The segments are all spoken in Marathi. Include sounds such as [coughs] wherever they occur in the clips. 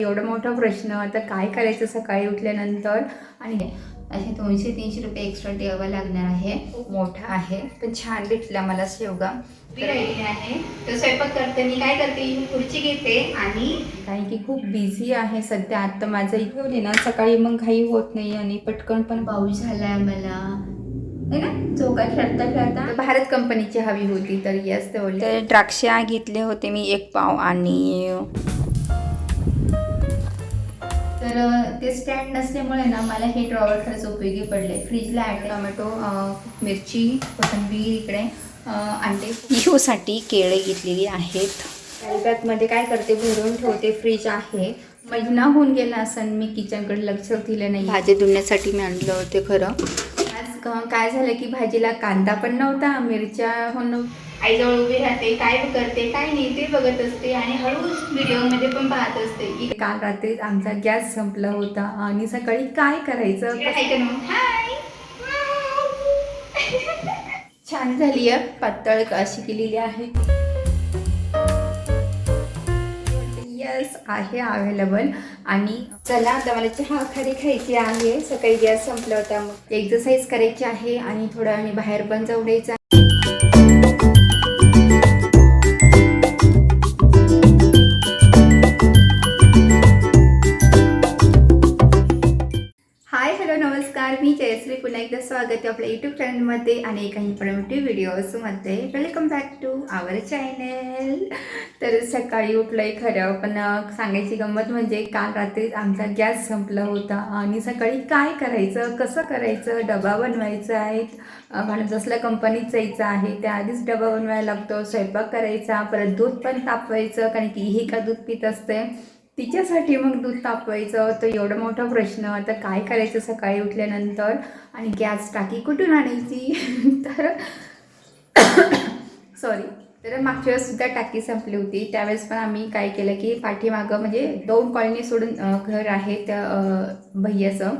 एवढा मोठा प्रश्न आता काय करायचं सकाळी उठल्यानंतर? आणि असे दोनशे तीनशे रुपये एक्स्ट्रा द्यावा लागणार आहे. खूप मोठा आहे पण छान भेटला मला शेवगा. मी राहिलेली आहे. तर स्वयंपाक करते मी काय करते? ही खुर्ची घेते आणि कारण की खूप बिझी आहे सध्या. आता माझं इथे ना सकाळी मग घाई होत नाही आणि पटकन पण पाऊस झालाय मला. है ना? चौकात खेळता खेळता. भारत कंपनीची हवी होती तर यस तर द्राक्षा घेतले होते मी एक पाव आणि तर ते स्टँड नसल्यामुळे ना मला हे ड्रॉवर खरंच उपयोगी पडले. फ्रीजला ॲड टोमॅटो मिरची कोथिंबीर इकडे अंडे इशूसाठी केळे घेतलेली आहेत. बॅगमध्ये काय करते भरून ठेवते फ्रीज आहे. महिना होऊन गेला असं मी किचनकडे लक्ष दिलं नाही. भाजी धुण्यासाठी मी आणलं होते खरं. आज काय झालं की भाजीला कांदा पण नव्हता मिरच्या हो नव्ह- आईजवळ उभी राहते काय करते काय नाही ते बघत असते आणि हळूच व्हिडिओमध्ये पण पाहत असते. काल रात्री आमचा गॅस संपला होता आणि सकाळी काय करायचं? छान झाली आहे. पातळ अशी केलेली आहे. यस आहे अवेलेबल आणि चला आता मला चहा खारी खायची आहे. सकाळी गॅस संपला होता. मग एक्सरसाइज करायची आहे आणि थोडा मी बाहेर पण जाऊ द्यायचं मध्ये चॅनलमध्ये आणि एका informative व्हिडिओजमध्ये welcome back to our channel तर सकाळी उठलं आहे खरं पण सांगायची गंमत म्हणजे काल रात्री आमचा गॅस संपला होता आणि सकाळी काय करायचं कसं करायचं डबा बनवायचा आहे. अं, जसल्या कंपनीत जायचं आहे त्याआधीच डबा बनवायला लागतो स्वयंपाक करायचा परत दूध पण तापवायचं कारण की ही का दूध पित असते. तिच्यासाठी मग दूध तापवायचं तर एवढा मोठा प्रश्न. आता काय करायचं सकाळी उठल्यानंतर? आणि गॅस टाकी कुठून आणायची? [laughs] तर [coughs] सॉरी तर मागच्या वेळेससुद्धा टाकी संपली होती. त्यावेळेस पण आम्ही काय केलं की पाठीमागं म्हणजे दोन कॉलनी सोडून घर आहे त्या भैयाचं.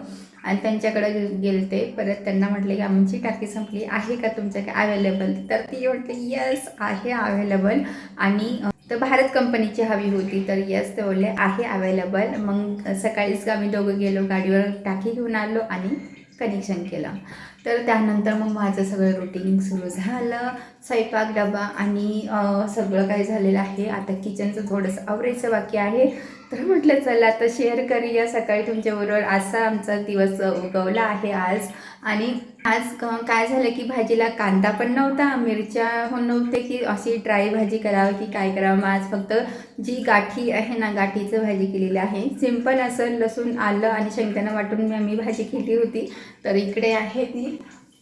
आणि त्यांच्याकडे ते परत त्यांना म्हटले की आमची टाकी संपली. आहे का तुमच्याकडे? अवेलेबल तर ती म्हटली यस आहे अवेलेबल आणि तर भारत कंपनीची हवी होती तर यस ते बोलले आहे अवेलेबल मग सकाळीच आम्ही दोघं गेलो गाडीवर टाकी घेऊन आलो आणि कनेक्शन केलं. तर त्यानंतर मग माझं सगळं रुटीन सुरू झालं. स्वयंपाक डबा आणि सगळं काही झालेलं आहे. आता किचनचं थोडंसं आवरायचं बाकी आहे. तर म्हटलं चला आता शेअर करूया सकाळी तुमच्याबरोबर. असा आमचा दिवस उगवला आहे आज. आणि आज काय झालं की भाजीला कांदा पण नव्हता मिरच्या हो नव्हते की अशी ड्राय भाजी करावं की काय करावं. मग आज फक्त जी गाठी आहे ना गाठीचं भाजी केलेली आहे. सिंपल असं लसूण आलं आणि शेंगदाणा वाटून मी आम्ही भाजी केली होती. तर इकडे आहे ती.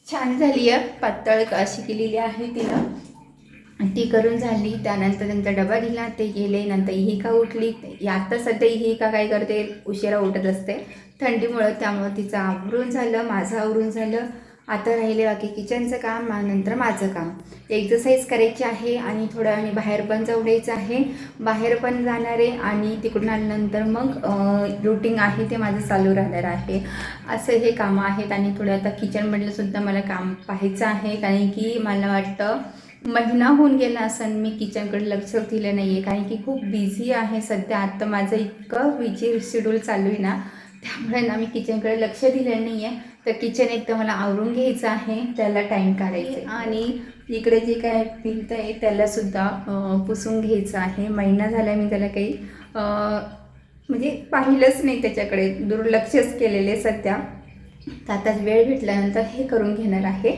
छान झाली आहे. पातळ अशी केलेली आहे तिनं. ती करून झाली. त्यानंतर त्यांचा डबा दिला. ते गेले. नंतर ही का उठली? आता सध्या ही का काय करते? उशिरा उठत असते. थंडीमुळं त्यामुळं तिचं आवरून झालं. माझं आवरून झालं. आता राहिले बाकी किचनचं काम नंतर माझं काम. एक्सरसाइज करायची आहे आणि थोड्या वेळाने बाहेर पण जाऊ आहे. बाहेर पण जाणार आहे आणि तिकडून आल्यानंतर मग रुटीन आहे ते माझं चालू राहणार आहे. असं हे कामं आहेत आणि थोडं आता किचनमधलं सुद्धा मला काम पाहायचं आहे. कारण की मला वाटतं महिना होऊन गेला असं मी किचनकडे लक्ष दिलं नाही आहे कारण की खूप बिझी आहे सध्या. आत्ता माझं इतकं बिझी शेड्यूल चालू आहे ना त्यामुळे ना मी किचनकडे लक्ष दिलं नाही आहे तर किचन एकदा मला आवरून घ्यायचं आहे त्याला टाईम काढायचं आणि इकडे जे काय भिंत आहे त्यालासुद्धा पुसून घ्यायचं आहे. महिना झाला मी त्याला काही म्हणजे पाहिलंच नाही त्याच्याकडे. दुर्लक्षच केलेले सध्या. तर आता वेळ भेटल्यानंतर हे करून घेणार आहे.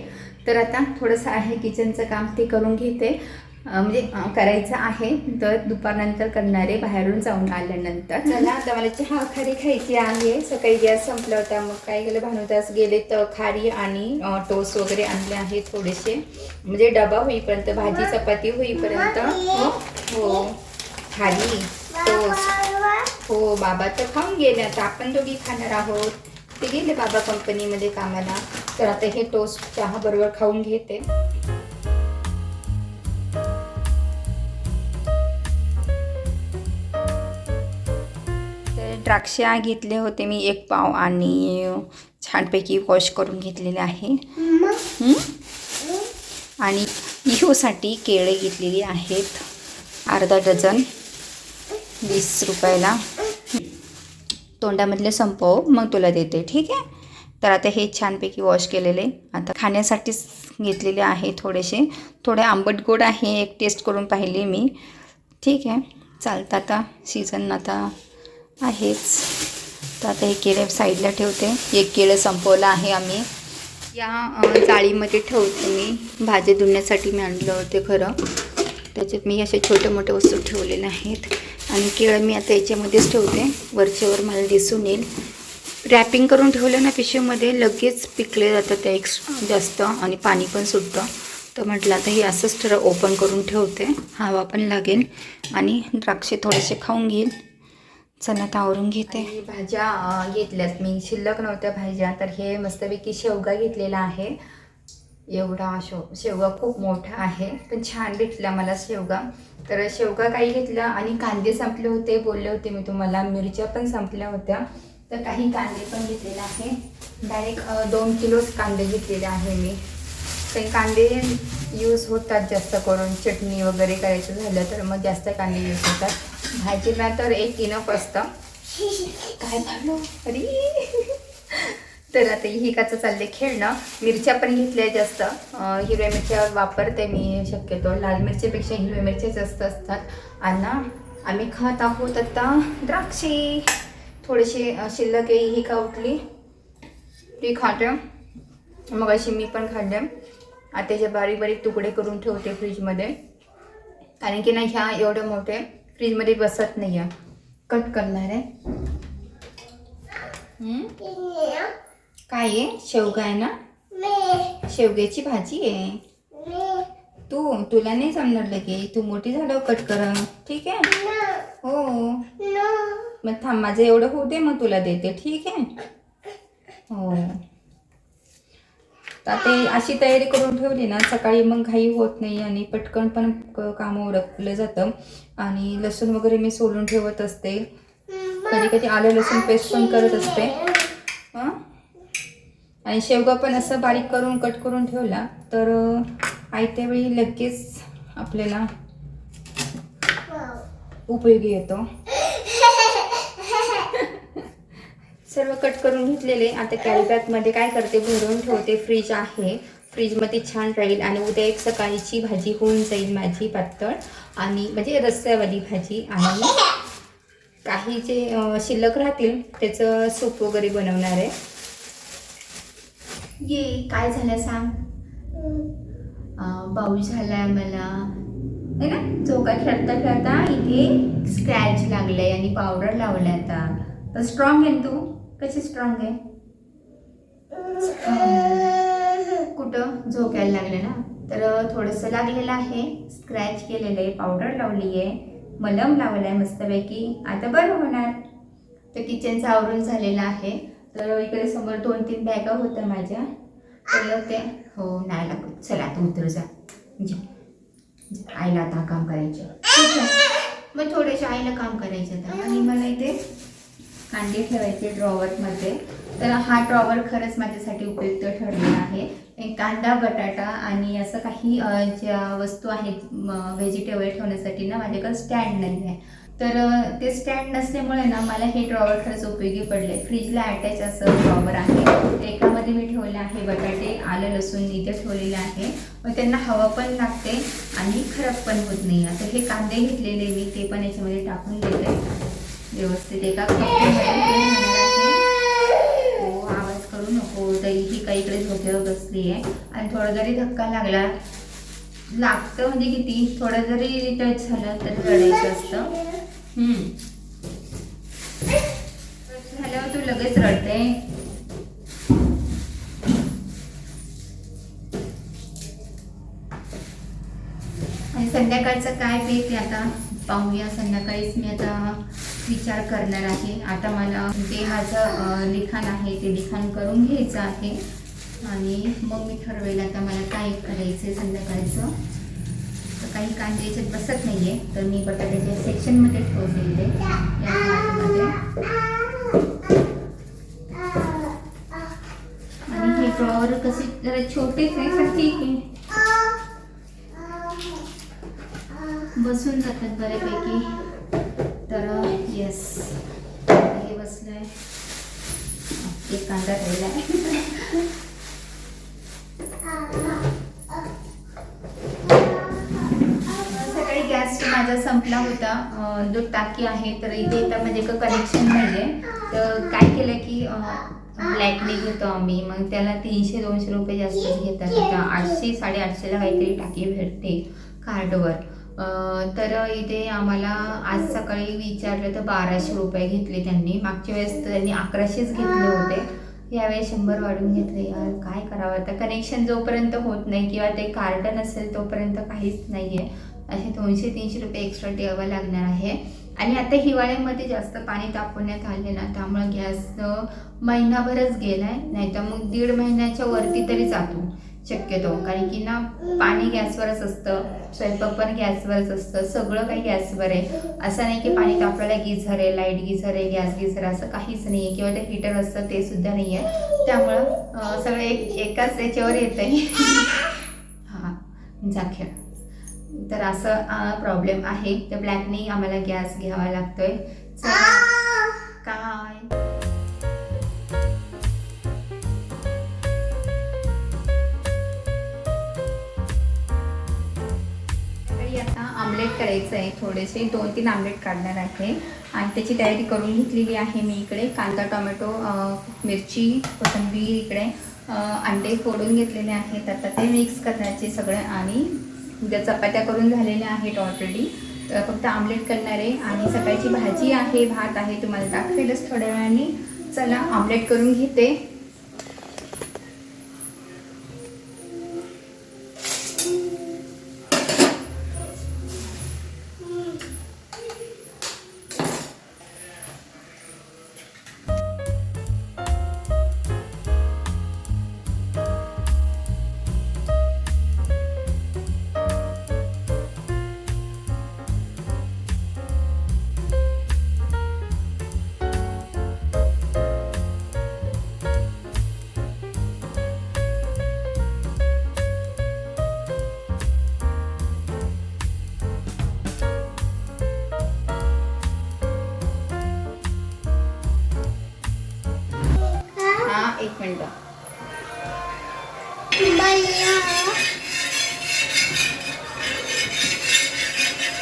तर आता थोडंसं आहे किचनचं काम ते करून घेते. म्हणजे करायचं आहे. तर दुपारनंतर करणारे बाहेरून जाऊन आल्यानंतर. चला आता मला चहा खारी खायची आहे. सकाळी गॅस संपला होता मग काय केलं? भानुदास गेले तर खारी आणि अं, टोस्ट वगैरे आणले आहे थोडेसे. म्हणजे डबा होईपर्यंत भाजी चपाती होईपर्यंत. हो हो. खारी टोस्ट. हो बाबा तर खाऊन गेले आता. आपण दोघी खाणार आहोत. ते गेले बाबा कंपनीमध्ये कामाला. तर आता हे टोस्ट चहा बरोबर खाऊन घेते. तर द्राक्षा घेतले होते मी एक पाव आणि छानपैकी वॉश करून घेतलेले आहे? आणि इशूसाठी केळे घेतलेली आहेत. अर्धा डझन वीस रुपयाला. तोंडामधले संपव मग तुला देते. ठीक आहे? तर आता हे छानपैकी वॉश केलेले. आता खाण्यासाठीच घेतलेले आहे थोडेसे. थोडे आंबट गोड आहे एक टेस्ट करून पाहिली मी. ठीक आहे? चालतं आता. सीझन आता आहेच. तर आता हे केळे साईडला ठेवते. एक केळं संपवलं आहे आम्ही. या जाळीमध्ये ठेवते मी. भाजी धुण्यासाठी मी आणलं होते खरं. त्याच्यात मी असे छोटे मोठे वस्तू ठेवलेले आहेत. आणि केळं मी आता याच्यामध्येच ठेवते. वरच्यावर मला दिसून येईल. रॅपिंग करून ठेवलं ना पिशवीमध्ये लगेच पिकले जातं ते एक्स जास्त आणि पाणी पण सुटतं. तर म्हटलं आता हे असंच ठर ओपन करून ठेवते. हवा पण लागेल आणि द्राक्षे थोडेसे खाऊन घेईल. चला आता आवरून घेते. भाज्या घेतल्यात. मी शिल्लक नव्हत्या भाज्या तर हे मस्तपैकी शेवगा घेतलेला आहे. एवढा शेव शेवगा खूप मोठा आहे पण छान भेटला मला शेवगा. तर शेवगा काही घेतल्या आणि कांदे संपले होते बोलले होते मी तुम्हाला. मिरच्या पण संपल्या होत्या तर काही कांदे पण घेतलेले आहे. डायरेक्ट दोन किलोच कांदे घेतलेले आहे मी. ते कांदे यूज होतात जास्त करून चटणी वगैरे करायचं झालं तर मग जास्त कांदे यूज होतात. भाजीला तर एक इनफ असतं. [laughs] काय झालं अरे! [laughs] तर आता हिकाचं चालले खेळणं. मिरच्या पण घेतल्या जास्त. हिरव्या मिरच्या वापरते मी शक्यतो लाल मिरच्यापेक्षा हिरव्या मिरच्या जास्त असतात. आणि ना आम्ही खात आहोत आता द्राक्षे. थोडेसे शिल्लक आहे ही का उठली? ती खाते. मग अशी मी पण खाल्ले. आता जे बारीक बारीक तुकडे करून ठेवते फ्रीजमध्ये. कारण की ना ह्या एवढे मोठे फ्रीजमध्ये बसत नाही आहे कट करणार आहे. हम्म? काय आहे? शेवगा आहे ना? शेवग्याची भाजी आहे. तू तुला नाही जमणार लगे तू मोठी झाल्यावर कट कर. ठीक आहे? हो. मग थांब माझं एवढं होऊ दे मग तुला देते. ठीक आहे? हो. तर ते अशी तयारी करून ठेवली ना सकाळी मग घाई होत नाही आणि पटकन पण कामं उरकलं जातं. आणि लसूण वगैरे मी सोलून ठेवत असते. कधी कधी आलं लसूण पेस्ट पण करत असते. हं? आणि शेवगा पण असं बारीक करून कट करून ठेवला तर आयत्या वेळी लगेच आपल्याला उपयोगी येतो. सर्व कट करून घेतलेले. आता कॅरीबॅगमध्ये काय करते? भरून ठेवते. फ्रीज आहे. फ्रीजमध्ये छान राहील. आणि उद्या एक सकाळीची भाजी होऊन जाईल माझी पातळ. आणि म्हणजे रस्स्यावाली भाजी. आणि काही जे शिल्लक राहतील त्याचं सूप वगैरे बनवणार आहे. ये काय झालं सांग. पाऊस झालाय मला. है ना? चौका खेळता खेळता इथे स्क्रॅच लागलाय आणि पावडर लावलाय आता. तर स्ट्रॉंग आहे तू? कशी स्ट्रॉंग आहे? कुठं? झोकायला लागलं ना? तर थोडंसं लागलेलं आहे. स्क्रॅच केलेलं आहे पावडर लावली आहे. मलम लावलं आहे मस्तपैकी. आता बरं होणार. तर किचनचं आवरून झालेलं आहे. तर इकडे समोर दोन तीन बॅगा होत्या माझ्या. तर ते हो नाही लागत. चला आता उतर जा. आईला आता काम करायचं ठीक आहे. मग थोडेसे आईला काम करायचं आता. आणि मला इथे कांदे ठेवायचे ड्रॉवरमध्ये तर हा ड्रॉवर खरंच माझ्यासाठी उपयुक्त ठरलेला आहे. कांदा बटाटा आणि असं काही ज्या वस्तू आहेत व्हेजिटेबल ठेवण्यासाठी ना माझ्याकडे स्टँड नाही आहे. तर ते स्टँड नसल्यामुळे ना मला हे ड्रॉवर खरंच उपयोगी पडले. फ्रीजला अटॅच असं ड्रॉवर आहे. एकामध्ये मी ठेवले आहे बटाटे आलं लसूण इथे ठेवलेले आहे. मग त्यांना हवा पण लागते आणि खराब पण होत नाही. आता हे कांदे घेतलेले मी ते पण याच्यामध्ये टाकून देते. व्यवस्थित एका हो आवाज करू नको. तरी ही काही इकडे झोक्यावर बसली आहे. आणि थोडा जरी धक्का लागला लागतं म्हणजे किती? थोडं जरी टच झालं तर रडायचं असतं. झाल्यावर तू लगेच रडते. आणि संध्याकाळचं काय बेत आता? पाहूया संध्याकाळीच मी आता विचार करणार आहे. आता मला जे माझं लिखाण आहे ते लिखाण करून घ्यायचं आहे. आणि मग मी ठरवेल आता मला काय करायचं आहे संध्याकाळचं. काही कांदे याच्यात बसत नाही आहे तर मी बटाट्याच्या सेक्शनमध्ये ठेवते इथे. आणि हे फ्लॉवर कसे जरा छोटेच आहे पण ठीक आहे. बसून जातात बऱ्यापैकी. तर येस हे बसलं आहे एक कांदा राहिलाय आहे गॅस माझा संपला होता जो टाकी आहे तर इथे आता म्हणजे कनेक्शन नाही आहे. तर काय केलं की ब्लॅकने घेतो आम्ही. मग त्याला तीनशे दोनशे रुपये जास्त घेतात. आता आठशे साडेआठशेला काहीतरी टाकी भेटते कार्डवर. तर इथे आम्हाला आज सकाळी विचारलं तर बाराशे रुपये घेतले त्यांनी. मागच्या वेळेस त्यांनी अकराशेच घेतले होते. यावेळेस शंभर वाढून घेतले. यार काय करावं? आता कनेक्शन जोपर्यंत होत नाही किंवा ते कार्ड नसेल तोपर्यंत काहीच नाही आहे असे दोनशे तीनशे रुपये एक्स्ट्रा ठेवावं लागणार आहे. आणि आता हिवाळ्यामध्ये जास्त पाणी तापवण्यात आले ना त्यामुळे गॅस महिनाभरच गेलाय. नाही तर मग दीड महिन्याच्या वरती तरी जातो शक्यतो. कारण की ना पाणी गॅसवरच असतं स्वयंपाक पण गॅसवरच असतं सगळं काही गॅसवर आहे. असं नाही की पाणी तापवायला गिझर आहे लाइट गिझर आहे गॅस गिझर असं काहीच नाही आहे. किंवा ते हिटर असतं ते सुद्धा नाही आहे. त्यामुळं सगळं एक एकाच याच्यावर येतं आहे [laughs] हां जा खेळ तर असं प्रॉब्लेम आहे. तर ब्लॅकने आम्हाला गॅस घ्यावा लागतोय. काय? आता आमलेट करायचं आहे थोडेसे दोन तीन आमलेट काढणार आहे. आणि त्याची तयारी करून घेतलेली आहे मी इकडे. कांदा टोमॅटो मिरची कोथिंबीर इकडे अंडे फोडून घेतलेले आहेत. आता ते मिक्स करण्याचे सगळं आणि उद्या चपात्या करून झालेल्या आहेत ऑलरेडी फक्त आमलेट करणार आहे आणि सकाळची भाजी आहे भात आहे तुम्हाला दाखवेलच थोड्या वेळाने. चला आमलेट करून घेते.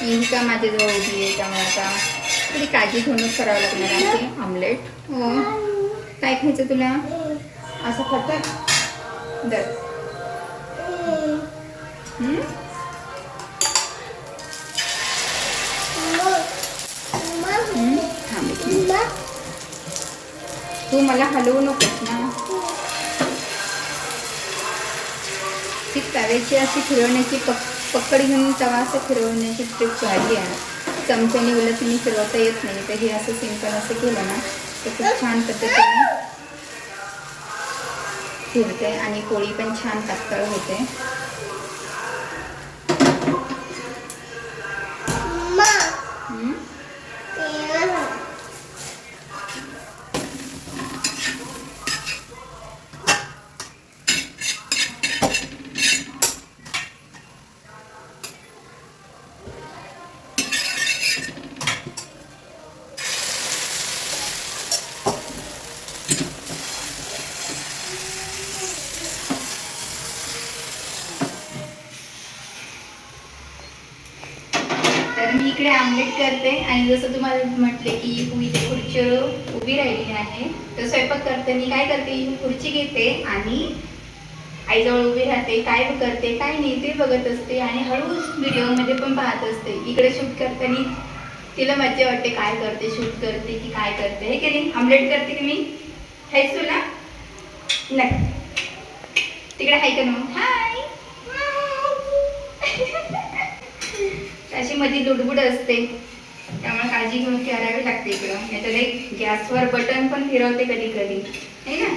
इनका माझ्याजवळ उभी आहे त्यामुळे आता थोडी काळजी घेऊनच करावं लागणार आहे आमलेट हो. काय खायचं तुला? असं खातं दर. तू मला हलवू नकोस ना. ती तव्याची अशी फिरवण्याची पक पकड घेऊन तवा असं फिरवण्याची ट्रिक झाली आहे. चमच्याने उलटून फिरवता येत नाही. तर हे असं सिंपल असं केलं ना तर खूप छान पद्धतीने फिरते आणि पोळी पण छान पातळ होते हम्म? तर मी इकडे आमलेट करते आणि जसं तुम्हाला म्हटले की मी इथे खुर्चीवर उभी राहिली आहे तर स्वयंपाक करताना काय करते? खुर्ची घेते आणि आईजवळ उभी राहते काय करते काय नाही ते बघत असते आणि हळूच व्हिडिओमध्ये पण पाहत असते. इकडे शूट करताना तिला मज्जा वाटते काय करते शूट करते की काय करते. हे की नाही? आमलेट करते की मी? हेच तुला नाही. तिकडे हाय का मग हाय. [laughs] अशी मध्ये लुडबुड असते. त्यामुळे काळजी घेऊन करावी लागते इकडं. नाहीतर एक गॅसवर बटन पण फिरवते कधी कधी आहे ना?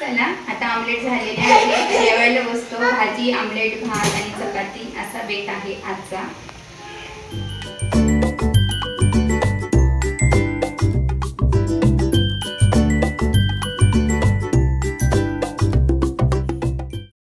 चला आता आमलेट झालेले आहे. जेवायला बसतो. भाजी आमलेट भात आणि चपाती असा बेत आहे आजचा.